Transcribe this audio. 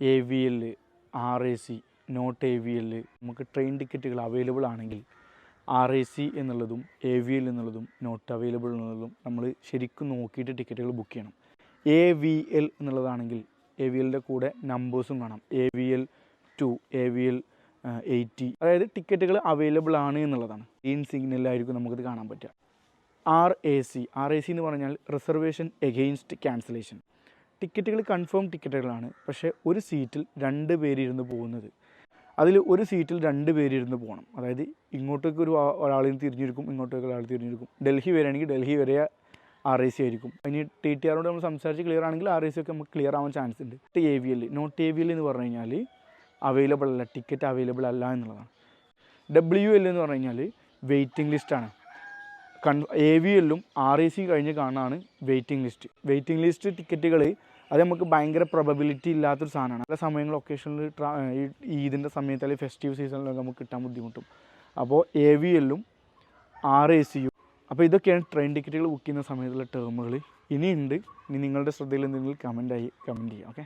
A V L R A C not A V L നമുക്ക് train ടിക്കറ്റുകൾ available ആണെങ്കിൽ R A C എന്നുള്ളതും A V L എന്നുള്ളതും not available എന്നുള്ളതും നമ്മൾ ശരിക്കും നോക്കിയിട്ട് ടിക്കറ്റുകൾ ബുക്ക് ചെയ്യണം. എ വി എൽ എന്നുള്ളതാണെങ്കിൽ എ വി എല്ലിന്റെ കൂടെ നമ്പേഴ്സും കാണാം. A V L two A V L eighty അതായത് ടിക്കറ്റുകൾ അവൈലബിൾ ആണ് എന്നുള്ളതാണ്. ഗ്രീൻ സിഗ്നലിലായിരിക്കും നമുക്കിത് കാണാൻ പറ്റുക. R A C R A C എന്ന് പറഞ്ഞാൽ റിസർവേഷൻ എഗെയിൻസ്റ്റ് ക്യാൻസലേഷൻ ടിക്കറ്റുകൾ കൺഫേം ടിക്കറ്റുകളാണ്. പക്ഷേ ഒരു സീറ്റിൽ രണ്ട് പേരിരുന്ന് പോകുന്നത്. അതിൽ ഒരു സീറ്റിൽ രണ്ട് പേരിരുന്ന് പോകണം. അതായത് ഇങ്ങോട്ടേക്ക് ഒരു ഒരാളിൽ തിരിഞ്ഞിരിക്കും ഇങ്ങോട്ടേക്ക് ഒരാൾ തിരിഞ്ഞിരിക്കും. ഡൽഹി വരികയാണെങ്കിൽ ഡൽഹി വരെ ആർ ഐ സി ആയിരിക്കും. ഇനി ടി ടി ആറോട് നമ്മൾ സംസാരിച്ച് ക്ലിയർ ആണെങ്കിൽ ആർ ഐ സി ഒക്കെ നമുക്ക് ക്ലിയർ ആവാൻ ചാൻസ് ഉണ്ട്. A V L not A V L എന്ന് പറഞ്ഞു കഴിഞ്ഞാൽ അവൈലബിൾ അല്ല ടിക്കറ്റ് അവൈലബിൾ അല്ല എന്നുള്ളതാണ്. ഡബ്ല്യു എൽ എന്ന് പറഞ്ഞു കഴിഞ്ഞാൽ വെയിറ്റിംഗ് ലിസ്റ്റാണ് കൺ എ വി എല്ലും ആർ എ സി കഴിഞ്ഞ് കാണാണ് വെയിറ്റിംഗ് ലിസ്റ്റ് വെയിറ്റിംഗ് ലിസ്റ്റ് ടിക്കറ്റുകൾ അത് നമുക്ക് ഭയങ്കര പ്രൊബബിലിറ്റി ഇല്ലാത്തൊരു സാധനമാണ്. പല സമയങ്ങൾ ഒക്കേഷനിൽ ട്രാ ഈദിന്റെ സമയത്ത് അല്ലെങ്കിൽ ഫെസ്റ്റീവ് സീസണിലൊക്കെ നമുക്ക് കിട്ടാൻ ബുദ്ധിമുട്ടും. അപ്പോൾ എ വി എല്ലും ആർ എ സിയും അപ്പോൾ ഇതൊക്കെയാണ് ട്രെയിൻ ടിക്കറ്റുകൾ ബുക്ക് ചെയ്യുന്ന സമയത്തുള്ള ടേമുകൾ ഇനിയുണ്ട്. ഇനി നിങ്ങളുടെ ശ്രദ്ധയിൽ എന്തെങ്കിലും കമന്റായി കമന്റ് ചെയ്യാം ഓക്കെ